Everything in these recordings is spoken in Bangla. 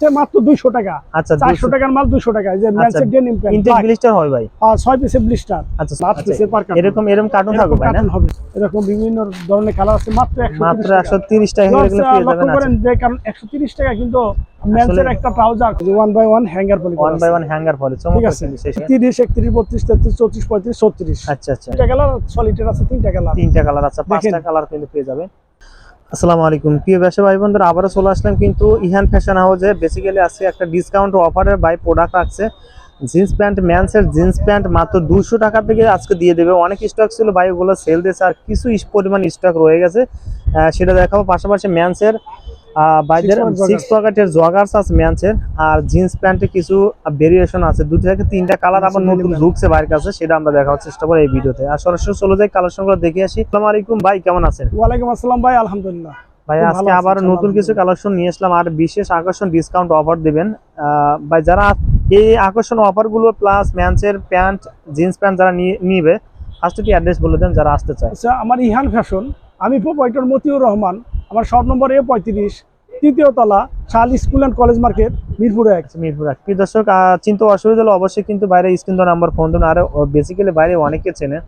হচ্ছে মাত্র দুইশো টাকা। আচ্ছা চারশো টাকার মাল দুশো টাকা এই যে ম্যানসের ডেনিম ইনটেক ব্লিস্টার হয় ভাই? ছয় পিসের ব্লিস্টার আচ্ছা সাত আচ্ছা, পিসের পার এরকম এরকম কার্টুন থাকবে ভাই না? হবে। এরকম বিভিন্ন ধরনের কালার আছে মাত্র একশো মাত্র একশো তিরিশ টাকা করে এগুলো পেয়ে যাবেন করেন যে কারণ একশো তিরিশ টাকা কিন্তু ম্যানসের একটা trouser one by one hanger poly one by one hanger ঠিক চমৎকার আছে? কিন্তু শেষে তিরিশ একত্রিশ বত্রিশ তেত্রিশ চৌত্রিশ পঁয়ত্রিশ ছত্রিশ। আচ্ছা আচ্ছা। তিনটা কালার সলিটের আছে তিনটা কালার তিনটা কালার আছে পাঁচটা কালার কিন্তু পেয়ে যাবে আসসালামু আলাইকুম। প্রিয় ব্যবসা ভাই, বন্ধুরা, আবারও চলে আসলাম কিন্তু ইহান ফ্যাশন হাউসে বেসিক্যালি আজকে একটা ডিসকাউন্ট অফারের বাই প্রোডাক্ট রাখছে। জিন্স প্যান্ট ম্যান্সের জিন্স প্যান্ট মাত্র দুশো টাকা থেকে আজকে দিয়ে দেবে। অনেক স্টক ছিল ভাই, ওগুলো সেল দিয়েছে আর কিছু পরিমাণ স্টক রয়ে গেছে। সেটা দেখাবো। পাশাপাশি ম্যান্সের বাইদের সিক্স পকেটের জগার্স আছে ম্যান্সের। আর জিন্স প্যান্টে কিছু ভেরিয়েশন আছে। দুটো থেকে তিনটা কালার আবার নতুন ঢুকছে কাছে সেটা আমরা দেখার চেষ্টা করি এই ভিডিওতে। আর সরাসরি চলে যাই কালেকশনগুলো দেখে আসি। আসসালামু আলাইকুম ভাই কেমন আছেন? ওয়ালাইকুম আসসালাম ভাই আলহামদুলিল্লাহ। ভাই আজকে আবার নতুন কিছু কালেকশন নিয়ে আসলাম আর বিশেষ আকর্ষণ ডিসকাউন্ট অফার দিবেন। আহ, ভাই যারা এই আকর্ষণ অফারগুলো প্লাস ম্যান্সের প্যান্ট জিন্স প্যান্ট যারা নিবে ফার্স্ট কি অ্যাড্রেস বলে দেন যারা আসতে চায়? আচ্ছা আমার ইহান ফ্যাশন। আমি প্রোপাইটর মতিউর রহমান। আমার সব নম্বর এ পঁয়ত্রিশ তৃতীয় তলা শাল স্কুল অ্যান্ড কলেজ মার্কেট মিরপুরে এক। আচ্ছা, মিরপুর এক। প্রিয় দর্শক চিন্তা অসুবিধা হলে অবশ্যই কিন্তু বাইরে স্ক্রিন তো নাম্বার ফোন দেন। আর বেসিক্যালি বাইরে অনেকে চেনে।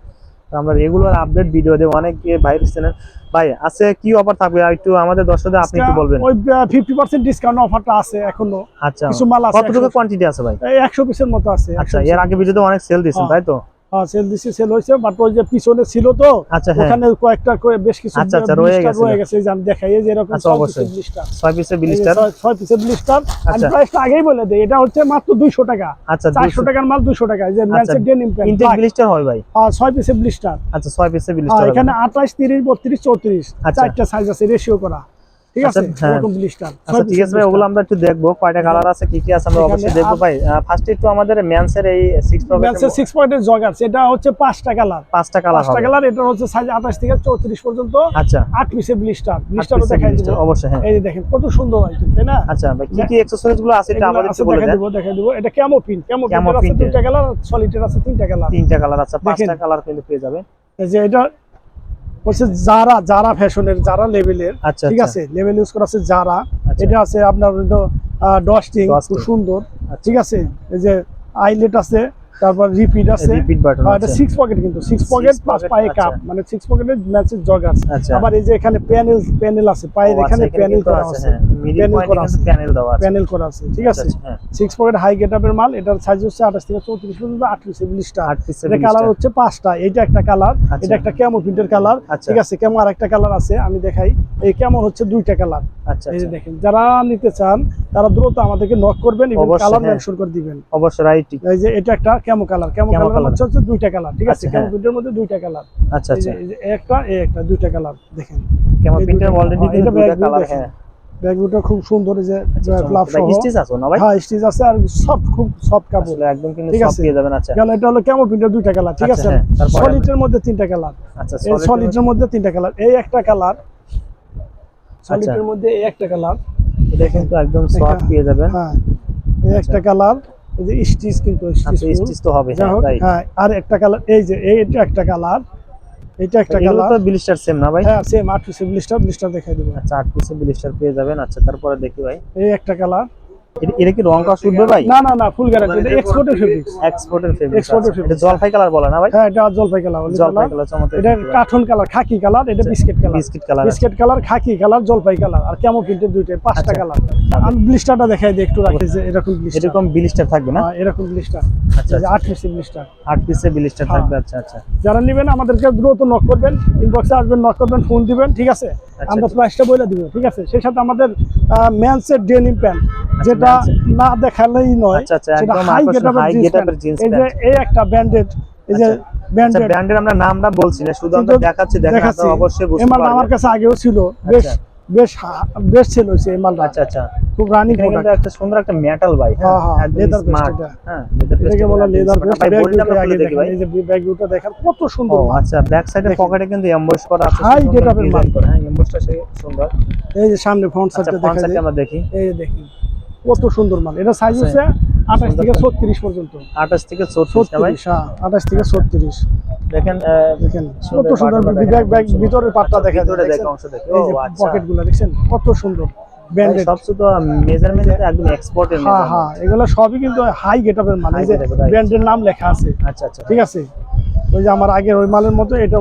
আমরা রেগুলার আপডেট ভিডিও দেবো অনেকে বাইরে চেনেন ভাই আছে কি অফার থাকবে? একটু আমাদের দর্শকদের আপনি একটু বলবেন। ওই ফিফটি পার্সেন্ট ডিসকাউন্ট অফারটা আছে এখনও। আচ্ছা। কিছু মাল আছে কতটুকু কোয়ান্টিটি আছে ভাই? একশো পিসের মতো আছে আচ্ছা এর আগে ভিডিওতে অনেক সেল দিয়েছেন হ্যাঁ। তাই তো? সেল দিচ্ছে সেল হয়েছে বাট ওই যে পিছনে ছিল তো হ্যাঁ। ওখানে কয়েকটা বেশ কিছু আচ্ছা, আচ্ছা, রয়ে blister রয়ে গেছে আমি দেখাই এই যে এরকম আচ্ছা, অবশ্যই। piece পিসের এই যে বিলিস্টার। ছয়- ছয় পিসের ব্লিস্টার। আমি আচ্ছা। প্রাইসটা আগেই বলে দেই এটা হচ্ছে মাত্র দুইশো টাকা। আচ্ছা চারশো টাকার মাল দুশো টাকা এই যে ম্যানসের ডেনিম ইনটেক ব্লিস্টার হয় ভাই। ছয় পিসের ব্লিস্টার। আচ্ছা ছয় পিসের ব্লিস্টার এখানে তিরিশ বত্রিশ চৌত্রিশ। আচ্ছা। চারটা সাইজ আছে রেশিও করা। ঠিক আচ্ছা, আছে হ্যাঁ। এরকম ব্লিস্টার আচ্ছা ঠিক আছে ভাই ওগুলো আমরা একটু দেখব কয়টা কালার আছে কি কি আছে আমরা অবশ্যই দেখব ভাই। ফার্স্ট একটু আমাদের ম্যানসের এই সিক্স ম্যানসের সিক্স পয়েন্টের জগার সেটা হচ্ছে পাঁচটা কালার পাঁচটা কালার পাঁচটা কালার এটা হচ্ছে সাইজ আঠাশ থেকে চৌত্রিশ পর্যন্ত। আচ্ছা। আট পিসের ব্লিস্টার ব্লিস্টারও দেখাই দিব। অবশ্যই হ্যাঁ। এই দেখেন কত সুন্দর আইটেম তাই না? আচ্ছা ভাই কি কি এক্সেসরিজগুলো আছে এটা আমাদের একটু বলে দেন। দিব দেখাই দিব। এটা কেমো পিন পিন আছে তিনটা কালার সলিটের আছে তিনটা কালার তিনটা কালার আছে পাঁচটা কালার কিন্তু পেয়ে যাবে। এই যে এটা হচ্ছে যারা যারা ফ্যাশনের যারা লেভেলের আচ্ছা ঠিক আছে? লেভেল ইউজ করা আছে যারা আচ্ছা। এটা আছে আপনার ডস্টিং খুব সুন্দর। আচ্ছা। ঠিক আছে? এই যে আইলেট আছে তারপর রিপিট আছে। এটা সিক্স পকেট কিন্তু সিক্স পকেট প্লাস পায়ে কাপ আচ্ছা। মানে সিক্স পকেটের ম্যাচের জগ আছে আবার এই যে এখানে প্যানেল প্যানেল আছে পায়ের আচ্ছা, এখানে প্যানেল করা আছে, আছে। হ্যাঁ। মিডিল পয়েন্টে কিন্তু প্যানেল দেওয়া আছে। প্যানেল করা আছে ঠিক আছে? আচ্ছা, হ্যাঁ। সিক্স পকেট হাই গেটআপের মাল এটার সাইজ হচ্ছে আঠাশ থেকে চৌত্রিশ পর্যন্ত আটত্রিশ ব্লিস্টার আট পিসের এটা কালার হচ্ছে পাঁচটা এটা একটা কালার আচ্ছা। এটা একটা ক্যামো প্রিন্টের কালার আচ্ছা। ঠিক আছে? ক্যামো আর একটা কালার আছে আমি দেখাই। এই ক্যামো হচ্ছে দুইটা কালার আচ্ছা এই আচ্ছা। দেখেন যারা নিতে চান তারা দ্রুত আমাদেরকে নক করবেন এবং কালার হ্যাঁ। মেনশন করে দিবেন। অবশ্যই রাইট এই যে এটা একটা ক্যামো কালার Camo কালার হচ্ছে হচ্ছে দুইটা কালার ঠিক আছে? আচ্ছা, ক্যামো হ্যাঁ। প্রিন্টের মধ্যে দুইটা কালার আচ্ছা আচ্ছা। এই যে একটা এই একটা দুইটা কালার দেখেন। কেমন প্রিন্টার অলরেডি দুইটা কালার হ্যাঁ। ব্যাগগুলো খুব সুন্দর যে আচ্ছা, ফ্লাপ সহ। স্টিচ আছে না ভাই? হ্যাঁ স্টিচ আছে আর সফট খুব সফট কাপড়। একদম কিন্তু সব পেয়ে যাবেন আচ্ছা। গেল এটা হলো ক্যামো প্রিন্টের দুইটা কালার ঠিক আচ্ছা, আছে? হ্যাঁ, সলিডের মধ্যে তিনটা কালার আচ্ছা সলিডের মধ্যে তিনটা কালার এই একটা কালার সলিডের মধ্যে এই একটা কালার এটা কিন্তু একদম সফট পেয়ে যাবেন। হ্যাঁ এই একটা কালার এই যে স্টিচ কিন্তু আচ্ছা স্টিচ তো হবে হ্যাঁ হ্যাঁ আর একটা কালার এই যে এইটা একটা কালার এটা একটা কালার তো ব্লিস্টার সেম না ভাই? হ্যাঁ সেম আট পিসের ব্লিস্টার ব্লিস্টার দেখাই দেব। আচ্ছা আট পিসের ব্লিস্টার পেয়ে যাবেন। আচ্ছা তারপরে দেখি ভাই। এই একটা কালার এটা- কি রং উঠবে ভাই? না না না ফুল গ্যারান্টি এটা এক্সপোর্টের ফেব্রিক এক্সপোর্টের ফেব্রিক fabric। এটা জলপাই কালার বলে না ভাই? হ্যাঁ এটা জলপাই কালার জলপাই কালার চমৎকার। এটা কাঠন কালার খাকি কালার এটা biscuit colour biscuit colour biscuit colour খাকি কালার জলপাই কালার আর ক্যামো প্রিন্টের দুইটাই পাঁচটা আচ্ছা। কালার আমি ব্লিস্টারটা দেখাই দিই একটু রাখি যে এরকম ব্লিস্টার এরকম ব্লিস্টার থাকবে না? এরকম ব্লিস্টার আচ্ছা আচ্ছা। আট পিসের ব্লিস্টার আট পিসের ব্লিস্টার হ্যাঁ। থাকবে আচ্ছা আচ্ছা। যারা নেবেন আমাদেরকে দ্রুত নক করবেন ইনবক্সে আসবেন নক করবেন ফোন দিবেন ঠিক আছে? আমরা আচ্ছা। প্রাইসটা বলে দিব ঠিক আছে? সেই সাথে আমাদের ম্যানসের ডেনিম প্যান্ট যেটা না দেখালেই নয় আচ্ছা, আচ্ছা, সেটা হাই গেটআপের জিন্স এই যে এই একটা ব্যান্ডেড এই যে আচ্ছা। আচ্ছা ব্র্যান্ডের আমরা নামটা বলছি না শুধু আমরা কিন্তু দেখাচ্ছি দেখাচ্ছি। অবশ্যই বুঝতে আমার কাছে আগেও ছিল বেশ আচ্ছা। বেশ হা- বেশ ছিল এই মালটা আচ্ছা আচ্ছা। খুব রানিং প্রোডাক্ট একটা সুন্দর একটা মেটাল ভাই হ্যাঁ, হ্যাঁ। হ্যাঁ এটাকে বলা লেদার ভাই আমরা খুলে দেখি দেখেন ভাই। এই যে ব্যাগ দেখেন কত সুন্দর। আচ্ছা ব্যাক। পকেটে কিন্তু এমবস করা আছে High সুন্দর get up এর design মাল। করা। হ্যাঁ এমবসটা সে সুন্দর। এই যে সামনে ফ্রন্ট আচ্ছা সাইডটা দেখা যায়। আমরা দেখি। এই কত সুন্দর মাল। এটা সাইজ আচ্ছা। হচ্ছে আঠাশ থেকে ছত্রিশ পর্যন্ত। 28 থেকে 34 না ভাই? ছত্রিশ হ্যাঁ আঠাশ থেকে ছত্রিশ। দেখেন দেখেন কত সুন্দর ব্যাগ দেখেন, ব্যাগ ভিতরের পাটটা আচ্ছা, ভিতরে দেখছেন? অংশ এই যে আচ্ছা। কত সুন্দর ব্র্যান্ডেড সবচেয়ে তো মেজারমেন্ট একদম এক্সপোর্টের হ্যাঁ হ্যাঁ এগুলো সবই কিন্তু হাই গেটআপের মাল। এই যে High getup, right. ব্র্যান্ডের নাম লেখা আছে। আচ্ছা আচ্ছা। ঠিক আছে? ওই যে আমার আগের ওই মালের মতো এটা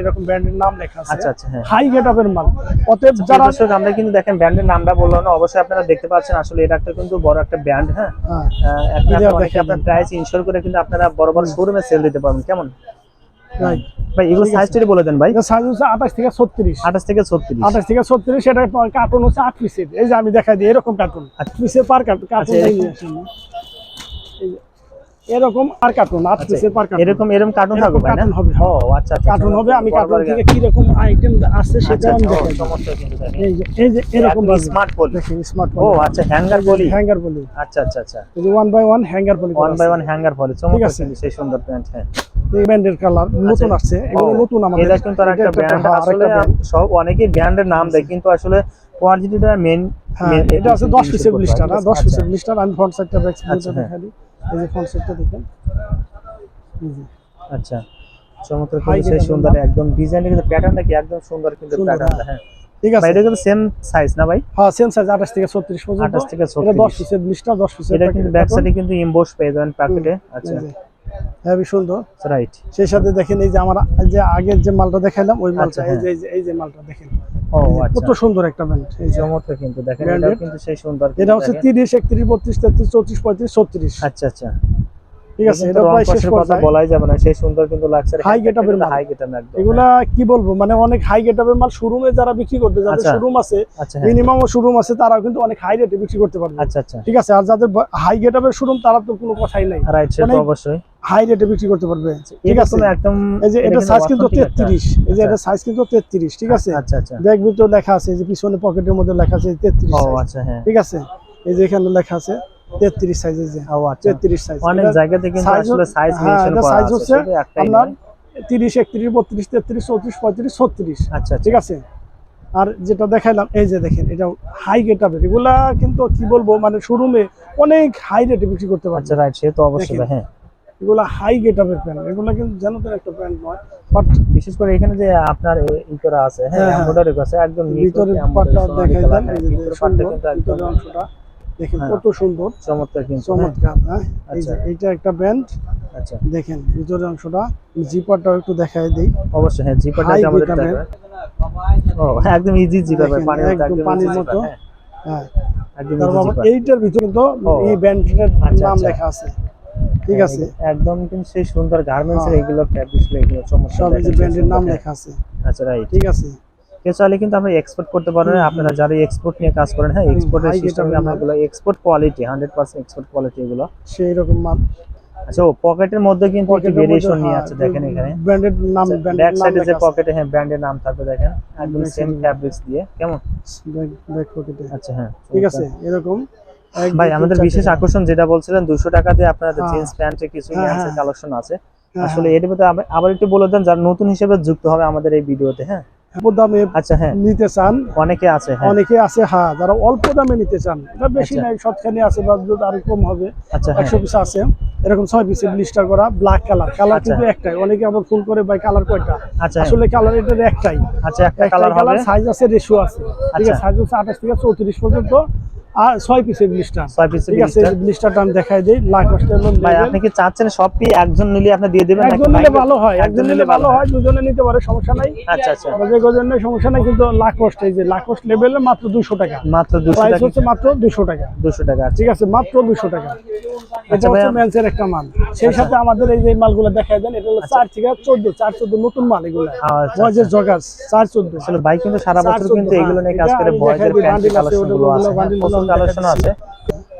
এরকম ব্র্যান্ডের নাম লেখা আছে। আচ্ছা আচ্ছা হ্যাঁ। হাই গেটআপের মাল। অতএব যারা যারা আমরা কিন্তু দেখেন ব্র্যান্ডের নামটা বলল না অবশ্যই আপনারা দেখতে পাচ্ছেন আসলে এটা একটা কিন্তু বড় একটা ব্র্যান্ড হ্যাঁ? হ্যাঁ। আপনার প্রাইস ইনশোর করে কিন্তু আপনারা বড় বড় শোরুমে সেল দিতে পারবেন কেমন? রাইট ভাই এগুলো সাইজটা বলে দেন ভাই। সাইজ হচ্ছে আঠাশ থেকে ছত্রিশ। আঠাশ থেকে ছত্রিশ। আঠাশ থেকে ছত্রিশ সেটা কার্টুন হচ্ছে আট পিসের এই যে আমি দেখাই দিই এরকম কার্টুন আট পিসের পার কার্টুন কার্টুন আচ্ছা, এই এরকম আর কার্টুন আট পিসের পার কার্টুন এরকম এরকম কার্টুন থাকবে এরকম না? cartoon হবে। ও আচ্ছা আচ্ছা কার্টুন হবে আমি কার্টুন থেকে কি রকম আইটেম আছে আচ্ছা সেটা আমি আচ্ছা, দেখাই। দিই। কিন্তু এই যে এই যে এরকম স্মার্ট দেখেন স্মার্ট ও আচ্ছা হ্যাঙ্গার বলি হ্যাঙ্গার বলি আচ্ছা আচ্ছা আচ্ছা। এই যে বাই হ্যাঙ্গার বলি ওয়ান বাই ওয়ান হ্যাঙ্গার বলি চমৎকার। কিন্তু সেই সুন্দর প্যান্ট হ্যাঁ। এই ব্র্যান্ডের কালার নতুন আসছে এগুলো নতুন আমাদের। এটা কিন্তু একটা ব্র্যান্ড হ্যাঁ, আসলে সব অনেকেই ব্র্যান্ডের নাম দেয় কিন্তু আসলে কোয়ালিটিটা মেন হ্যাঁ এটা আছে 10 পিসের ব্লিস্টার না? 10 পিসের ব্লিস্টার আমি ফ্রন্ট সাইডটা ব্যাক আচ্ছা, সাইডটা হ্যাঁ। দেখাই দিই। এই যে কনসেপ্টটা দেখেন। আচ্ছা চমৎকার করে সেই সুন্দর একদম ডিজাইনটা কিন্তু প্যাটার্নটা কি একদম সুন্দর কিন্তু প্যাটার্নটা হ্যাঁ। ঠিক আছে। এটা কিন্তু সেম সাইজ না ভাই? হ্যাঁ সেম সাইজ 28 থেকে 36 পর্যন্ত। 28 থেকে এটা 10 36 পিসের ব্লিস্টার 10 পিসের এটা কিন্তু ব্যাক সাইডে কিন্তু এমবোস পেয়ে যাবেন প্যাকেটে আচ্ছা। হেভি সুন্দর। রাইট সেই সাথে দেখেন এই যে আমার যে আগের যে মালটা দেখাইলাম ওই মালটা আচ্ছা, এই যে হ্যাঁ। এই যে মালটা দেখেন। আচ্ছা। কত সুন্দর একটা ব্যান্ড এই যে চমৎকার কিন্তু। দেখেন এটা কিন্তু সেই সুন্দর এটা হচ্ছে দেখেন। 30 31 32 33 34 35 36 আচ্ছা আচ্ছা। ঠিক আছে এটা প্রায় শেষ কথা বলাই যাবে না সেই সুন্দর কিন্তু লাগছে getup মাল। হাই গেটআপ একদম এগুলা কি বলব মানে অনেক হাই গেটআপের মাল শোরুমে যারা বিক্রি করতে যাদের আচ্ছা। শোরুম আছে আচ্ছা হ্যাঁ। মিনিমাম শোরুম আছে তারা কিন্তু অনেক হাই রেটে বিক্রি করতে পারবে। আচ্ছা আচ্ছা। ঠিক আছে আর যাদের হাই গেটআপের শোরুম তারা তো কোনো কথাই নাই। রাইট সেটা অবশ্যই। হাই রেটে বিক্রি করতে পারবে। ঠিক আছে। একদম এই যে এটা সাইজ কিন্তু authentic 33 এই যে আচ্ছা। এটা সাইজ কিন্তু 33 ঠিক আছে। আচ্ছা আচ্ছা। ব্যাগ ভিতরে লেখা আছে এই যে পিছনে পকেটের মধ্যে লেখা আছে 33 ও আচ্ছা হ্যাঁ। ঠিক আছে। এই যে এখানে লেখা আছে 33 সাইজ এই যে ও আচ্ছা। 33 সাইজ অনেক জায়গাতে কিন্তু আসলে সাইজ হ্যাঁ, মেনশন করা আছে হচ্ছে আপনার 30 31 32 33 34 35 36 আচ্ছা ঠিক আছে? আর যেটা দেখাইলাম এই যে দেখেন এটা হাই গেটআপের এগুলা কিন্তু কি বলব মানে শোরুমে অনেক হাই রেটে বিক্রি করতে পারছে আচ্ছা রাইট সে তো অবশ্যই হ্যাঁ। এগুলা হাই গেটআপের প্যান্ট এগুলা কিন্তু যেন তেন একটা প্যান্ট নয় বাট বিশেষ করে এখানে যে আপনার ই করা আছে হ্যাঁ হ্যাঁ, হ্যাঁ। এমব্রয়ডারি আছে একদম embroidery পাটটা দেখাই দেন হ্যাঁ, এই যে পাটটা কিন্তু একদম অংশটা। দেখেন হ্যাঁ। কত সুন্দর চমৎকার কিন্তু হ্যাঁ। চমৎকার হ্যাঁ আচ্ছা। এইটা একটা ব্যান্ড আচ্ছা দেখেন ভিতরের অংশটা জিপারটাও একটু দেখাই দেই অবশ্যই হ্যাঁ জিপারটা আমাদের। ও একদম ইজি জিপার পানির একদম পানির মতো। হ্যাঁ, হ্যাঁ একদম zipper। এইটার ভিতরে কিন্তু এই ব্যান্ডের আচ্ছা, নাম আচ্ছা। লেখা আছে ঠিক আছে একদম কিন্তু সেই সুন্দর গার্মেন্টস এর। এগুলো ফ্যাব্রিক্স এগুলো চমৎকার সব এই ব্যান্ডের নাম। লেখা আছে আচ্ছা রাইট ঠিক আছে চাইলে কিন্তু আপনি এক্সপোর্ট করতে হুম, আপনারা যারা এক্সপোর্ট নিয়ে কাজ করেন হ্যাঁ এক্সপোর্টের সিস্টেমে আমরা মাল। Export quality hundred percent export quality এগুলো। সেই রকম মাল। আচ্ছা পকেটের মধ্যে কিন্তু একটু ভেরিয়েশন নিয়ে আছে দেখেন এখানে। ব্র্যান্ডের নাম ব্যাক সাইডে যে পকেটে হ্যাঁ ব্র্যান্ডের নাম থাকবে দেখেন। একদম সেম ফ্যাব্রিক্স দিয়ে কেমন? ব্যাক পকেটে আচ্ছা হ্যাঁ ঠিক আছে এরকম। ভাই আমাদের বিশেষ আকর্ষণ যেটা বলছিলেন দুশো টাকা দিয়ে আপনাদের হ্যাঁ। জিন্স প্যান্টে কিছু হ্যাঁ, ন্যান্সের হ্যাঁ। কালেকশন আছে। হ্যাঁ, আসলে এর মধ্যে আবার- একটু বলে দেন যারা নতুন হিসেবে যুক্ত হবে আমাদের এই ভিডিওতে হ্যাঁ? দামে আচ্ছা হ্যাঁ। নিতে চান। অনেকে আছে হ্যাঁ। অনেকে আছে হ্যাঁ যারা অল্প দামে নিতে চান। এটা বেশি আচ্ছা। নাই সবখানে আছে বা আরও কম হবে। আচ্ছা হ্যাঁ। একশো পিস আছে এরকম ছয় পিসের ব্লিস্টার করা ব্ল্যাক কালার কালার। কিন্তু একটাই অনেকে আবার ফুল করে ভাই কালার কয়টা। আসলে কালার এটার একটাই। আচ্ছা একটা কালার সাইজ আছে রেশিও আছে। ঠিক। আছে সাইজ হচ্ছে আঠাশ থেকে চৌত্রিশ পর্যন্ত। আর ছয় পিসের ব্লিস্টার ছয় পিসের blister। ব্লিস্টারটা আমি দেখাই দিই লাখ ভাই আপনি কি চাচ্ছেন একজন নিলে আপনি দিয়ে দিবেন একজন নিলে ভালো হয় একজন নিলে ভালো হয়। দুজনে নিতে পারে সমস্যা নাই। আচ্ছা আচ্ছা। আমাদের গজনের সমস্যা নাই কিন্তু লাখ কষ্ট এই যে লাখ কষ্ট লেভেলে মাত্র দুশো টাকা। মাত্র দুশো প্রাইস হচ্ছে মাত্র দুশো টাকা। দুশো টাকা আচ্ছা। ঠিক আছে মাত্র দুশো টাকা। এটা আচ্ছা হচ্ছে। মেন্সের একটা মাল। সেই সাথে আমাদের এই যে মালগুলো দেখাই দেন এটা হলো চার থেকে চোদ্দ চার চোদ্দ নতুন মাল এগুলো। আচ্ছা, বয়সের জগাস চার চোদ্দ। আসলে ভাই কিন্তু সারা বছর কিন্তু এগুলো নিয়ে কাজ হ্যাঁ, করে বয়েজের প্যান্ট bundle আছে, কালেকশন আছে।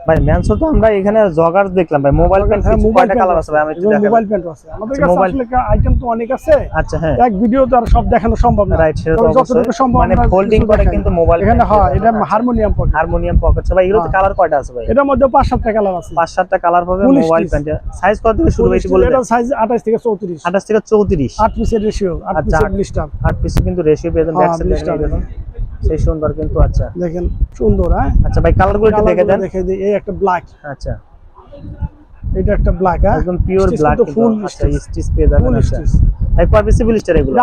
ভাই ম্যানসো তো আমরা এখানে জগার দেখলাম ভাই মোবাইল প্যান্ট কয়টা কালার আছে ভাই? আমি একটু দেখাবো মোবাইল প্যান্ট আছে। আমাদের আচ্ছা, কাছে আসলে আইটেম তো অনেক আছে। আচ্ছা হ্যাঁ। এক ভিডিও তো আর সব দেখানো সম্ভব না। রাইট সেটা তো যতটুকু সম্ভব মানে ফোল্ডিং করে কিন্তু মোবাইল এখানে হ্যাঁ এটা হারমোনিয়াম পকেট হারমোনিয়াম পকেট ভাই এগুলোতে। কালার কয়টা আছে ভাই? এটার মধ্যে পাঁচ সাতটা কালার আছে। পাঁচ সাতটা কালার পাবে মোবাইল। প্যান্টে সাইজ কত থেকে শুরু হয়েছে বলে এটা সাইজ আঠাশ থেকে চৌত্রিশ। আঠাশ থেকে চৌত্রিশ। আট পিসের রেশিও আট আচ্ছা, পিসের আট- ব্লিস্টার আট পিস কিন্তু রেশিও পেয়ে যাবেন। হ্যাঁ, ব্যাক সাইড সেই সুন্দর কিন্তু আচ্ছা। দেখেন সুন্দর হ্যাঁ? আচ্ছা ভাই কালারগুলো একটু দেখে দেন। দেখে দিই এই একটা ব্ল্যাক আচ্ছা। এটা একটা ব্ল্যাক হ্যাঁ? একদম পিওর ব্ল্যাক আচ্ছা স্টিচ পেয়ে যাবেন আচ্ছা। ভাই কয় পিস ব্লিস্টার এগুলো?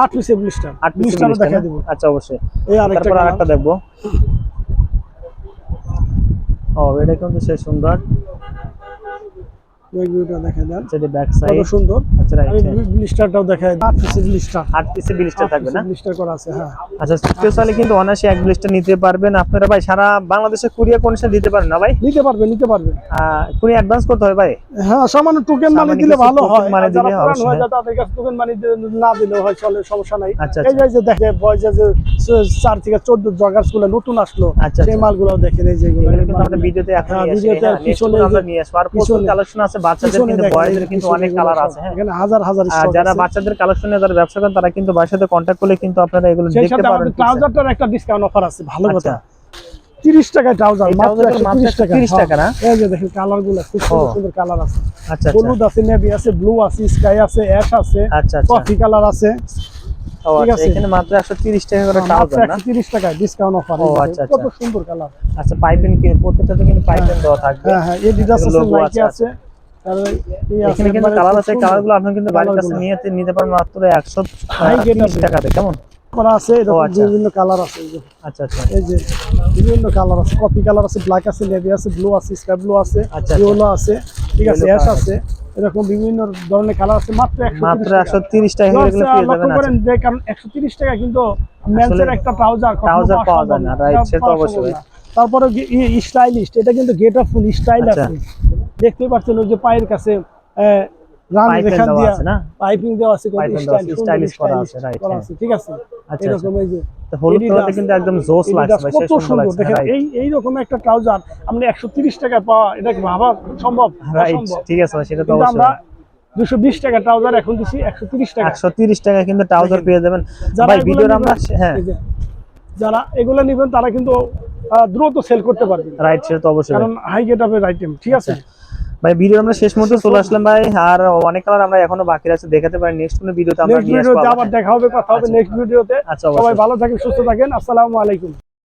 ব্লিস্টার পিস দেখা দিব আচ্ছা অবশ্যই। এই আরেকটা তারপর আরেকটা দেখব। ও এটা কিন্তু সে সুন্দর। ব্যাক ভিউটা দেন যেটা ব্যাক কত সুন্দর। আচ্ছা আমি ব্লিস্টারটাও দেখাই আট পিসের ব্লিস্টার আট পিসে বিলিশটা থাকবে না? ব্লিস্টার করা আছে হ্যাঁ। আচ্ছা স্পেশালি কিন্তু এক বিলিশটা নিতে পারবেন। আপনারা ভাই সারা বাংলাদেশে কুরিয়ার কন্ডিশন দিতে পারেন না ভাই? নিতে পারবে নিতে পারবে। কুড়ি অ্যাডভান্স করতে ভাই? হ্যাঁ সামান্য টোকেন মানি দিলে ভালো হয়। যারা দিলে হয়ে তাদের কাছে টোকেন মানি না দিলেও হয় চলে সমস্যা নাই। আচ্ছা, এই যে দেখে বয়স যে চার থেকে চোদ্দ জগার স্কুলে নতুন আসলো আচ্ছা, সেই আচ্ছা। মালগুলো দেখেন এই যেগুলো ভিডিওতে এখন হ্যাঁ, নিয়ে ভিডিওতে পিছনে আমরা নিয়ে আসব। আর প্রচুর পিছনে- কালেকশন আছে বাচ্চাদের কিন্তু বয়েজের কিন্তু অনেক কালার আছে হ্যাঁ। এখানে হাজার হাজার যারা বাচ্চাদের কালেকশন নিয়ে যারা ব্যবসা করেন তারা কিন্তু বাসাতে কন্ট্যাক্ট করলে কিন্তু আপনারা এগুলো দেখতে পারেন ট্রাউজারটার একটা ডিসকাউন্ট অফার আছে ভালো আচ্ছা। কথা। তিরিশ টাকায় ট্রাউজার মাত্র trouser 130 টাকা। 130 টাকা না? হ্যাঁ। এই যে দেখেন কালারগুলো খুব সুন্দর সুন্দর কালার আছে। আচ্ছা আচ্ছা। হলুদ আছে নেভি আছে ব্লু আছে স্কাই আছে অ্যাশ আছে আচ্ছা কফি কালার আছে। ঠিক আছে। এখানে মাত্র 130 টাকা করে ট্রাউজার না? তিরিশ ডিসকাউন্ট অফার ও, আচ্ছা, কত। সুন্দর কালার আচ্ছা পাইপিং কি প্রত্যেকটাতে কিন্তু পাইপিং দেওয়া থাকবে। হ্যাঁ হ্যাঁ এডিডাস আছে নাইকি আছে, এখানে কিন্তু কালার আছে কালারগুলো আপনি কিন্তু বাড়ির কাছে নিয়ে নিতে পারেন মাত্র 130 টাকাতে কেমন? করা আছে এরকম আচ্ছা। বিভিন্ন কালার আছে আচ্ছা আচ্ছা। এই যে বিভিন্ন কালার আছে কফি কালার আছে ব্ল্যাক আছে নেভি আছে ব্লু আছে স্কাই ব্লু আছে আচ্ছা, ইয়েলো আছে ঠিক আছে অ্যাশ আছে এরকম বিভিন্ন ধরনের কালার আছে মাত্র একশো মাত্র 130 টাকা করে এগুলো পেয়ে যাবেন করেন যে কারণ একশো তিরিশ টাকা কিন্তু মেন্সের একটা ট্রাউজার trouser পাওয়া যায় না, right, সে তো অবশ্যই। তারপরে স্টাইলিস্ট এটা কিন্তু গেট আপ ফুল স্টাইল আচ্ছা। আছে। দেখতেই পাচ্ছেন ওই যে পায়ের কাছে রান Pipe দেওয়া আছে না? পাইপিং দেওয়া আছে Piping দেওয়া আছে, stylish করা আছে, right, করা। আছে ঠিক আছে? এরকম এই যে হলুদ কালারটা কিন্তু একদম জোস লাগছে ভাই কত সুন্দর। সুন্দর দেখেন এই এই রকম একটা ট্রাউজার টাকা পাওয়া এটা কি ভাবা? সম্ভব? রাইট ঠিক আছে সেটা তো আমরা টাকা ট্রাউজার এখন দিচ্ছি একশো তিরিশ টাকা 130 টাকা কিন্তু ট্রাউজার পেয়ে যাবেন। যারা ভাই এগুলো ভিডিওর আমরা হ্যাঁ। যারা এগুলো নেবেন তারা কিন্তু দ্রুত সেল করতে পারবে। রাইট সেটা তো অবশ্যই। কারণ হাই গেট আপের আইটেম ঠিক আছে? ভাই ভিডিও আমরা শেষ মুহূর্তে চলে আসলাম ভাই। আর অনেক কালার আমরা এখনও বাকি আছে দেখাতে পারি নেক্সট কোনো ভিডিওতে আমরা নিয়ে আসব ভিডিওতে আবার। দেখা হবে কথা হবে আচ্ছা। নেক্সট ভিডিওতে আচ্ছা সবাই ভালো থাকেন সুস্থ থাকেন। আসসালামু আলাইকুম।